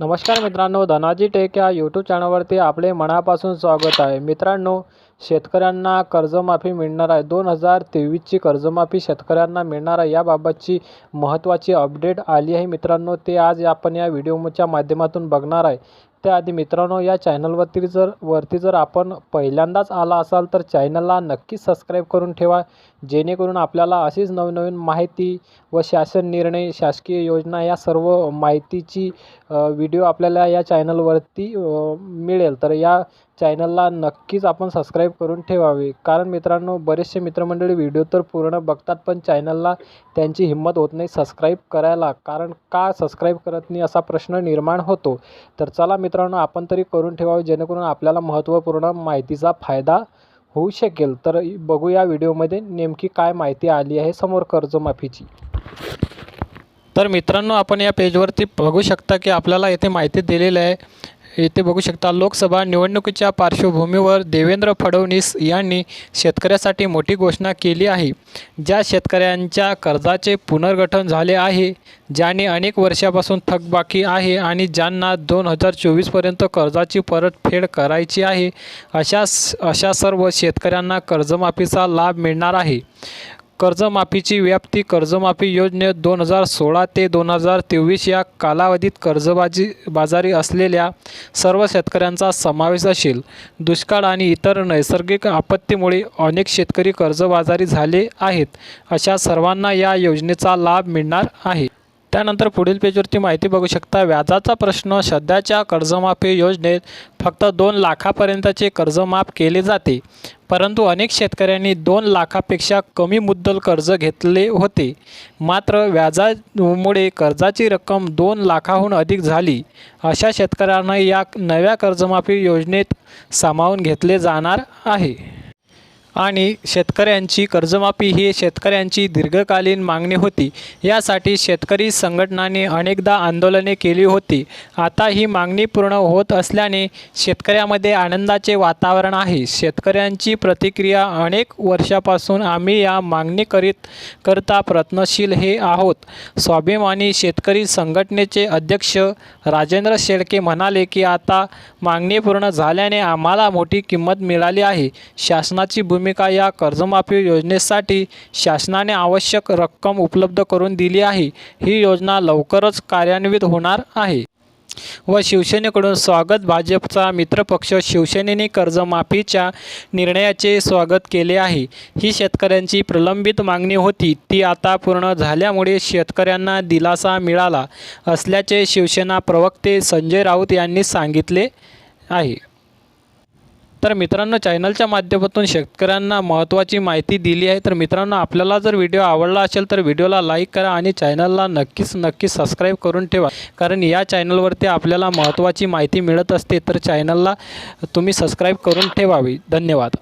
नमस्कार मित्रांनो धनाजी टेक या यूट्यूब चॅनलवरती आपले मनापासून स्वागत आहे. मित्रांनो शेतकऱ्यांना कर्जमाफी मिळणार आहे. दोन हजार तेवीसची कर्जमाफी शेतकऱ्यांना मिळणार आहे. याबाबतची महत्त्वाची अपडेट आली आहे मित्रांनो ते आज आपण या व्हिडिओच्या माध्यमातून बघणार आहे. त्याआधी मित्रांनो या चॅनलवरती जर वरती जर आपण पहिल्यांदाच आला असाल तर चॅनलला नक्की सबस्क्राईब करून ठेवा जेणेकरून आपल्याला अशीच नवनवीन माहिती व शासन निर्णय शासकीय योजना या सर्व माहितीची व्हिडिओ आपल्याला या चॅनलवरती मिळेल. तर या चॅनलला नक्कीच आपण सबस्क्राईब करून ठेवावे. कारण मित्रांनो बरेचसे मित्रमंडळी व्हिडिओ तर पूर्ण बघतात पण चॅनलला त्यांची हिंमत होत नाही सबस्क्राईब करायला. कारण का सबस्क्राईब करत नाही असा प्रश्न निर्माण होतो? तर चला मित्रांनो आपण तरी करून ठेवावे जेणेकरून आपल्याला महत्त्वपूर्ण माहितीचा फायदा होऊ शकेल. तर बघूया व्हिडिओमध्ये नेमकी काय माहिती आली आहे समोर कर्जमाफीची. तर मित्रांनो आपण या पेजवरती बघू शकता की आपल्याला येथे माहिती दिलेली आहे येथे बघू शकता लोकसभा निवडणुकीच्या पार्श्वभूमीवर देवेंद्र फडणवीस यांनी शेतकऱ्यासाठी मोठी घोषणा केली आहे. ज्या शेतकऱ्यांच्या कर्जाचे पुनर्गठन झाले आहे ज्याने अनेक वर्षापासून थकबाकी आहे आणि ज्यांना दोन हजार चोवीसपर्यंत कर्जाची परतफेड करायची आहे अशा अशा सर्व शेतकऱ्यांना कर्जमाफीचा लाभ मिळणार आहे. कर्जमाफीची व्याप्ती कर्जमाफी योजनेत दोन हजार सोळा ते दोन हजार तेवीस या कालावधीत कर्जबाजी बाजारी असलेल्या सर्व शेतकऱ्यांचा समावेश असेल. दुष्काळ आणि इतर नैसर्गिक आपत्तीमुळे अनेक शेतकरी कर्जबाजारी झाले आहेत. अशा सर्वांना या योजनेचा लाभ मिळणार आहे. त्यानंतर पुढील पेजवरती माहिती बघू शकता. व्याजाचा प्रश्न सध्याच्या कर्जमाफी योजनेत फक्त दोन लाखापर्यंतचे कर्ज माफ केले जाते. परंतु अनेक शेतकऱ्यांनी दोन लाखापेक्षा कमी मुद्दल कर्ज घेतले होते. मात्र व्याजामुळे कर्जाची रक्कम दोन लाखाहून अधिक झाली. अशा शेतकऱ्यांना या नव्या कर्जमाफी योजनेत सामावून घेतले जाणार आहे. आणि शेतकऱ्यांची कर्जमाफी ही शेतकऱ्यांची दीर्घकालीन मागणी होती. यासाठी शेतकरी संघटनांनी अनेकदा आंदोलने केली होती. आता ही मागणी पूर्ण होत असल्याने शेतकऱ्यामध्ये आनंदाचे वातावरण आहे. शेतकऱ्यांची प्रतिक्रिया अनेक वर्षापासून आम्ही या मागणी करीत करता प्रयत्नशील हे आहोत. स्वाभिमानी शेतकरी संघटनेचे अध्यक्ष राजेंद्र शेळके म्हणाले की आता मागणी पूर्ण झाल्याने आम्हाला मोठी किंमत मिळाली आहे. शासनाची भूमिका या कर्जमाफी योजनेसाठी शासनाने आवश्यक रक्कम उपलब्ध करून दिली आहे. ही योजना लवकरच कार्यान्वित होणार आहे. व शिवसेनेकडून स्वागत भाजपचा मित्रपक्ष शिवसेनेने कर्जमाफीच्या निर्णयाचे स्वागत केले आहे. ही शेतकऱ्यांची प्रलंबित मागणी होती. ती आता पूर्ण झाल्यामुळे शेतकऱ्यांना दिलासा मिळाला असल्याचे शिवसेना प्रवक्ते संजय राऊत यांनी सांगितले आहे. तर मित्रांनो चॅनलच्या माध्यमातून शेतकऱ्यांना महत्त्वाची माहिती दिली आहे. तर मित्रांनो आपल्याला जर व्हिडिओ आवडला असेल तर व्हिडिओला लाईक करा आणि चॅनलला नक्कीच नक्कीच सबस्क्राईब करून ठेवा. कारण या चॅनलवरती आपल्याला महत्त्वाची माहिती मिळत असते तर चॅनलला तुम्ही सबस्क्राईब करून ठेवावी. धन्यवाद.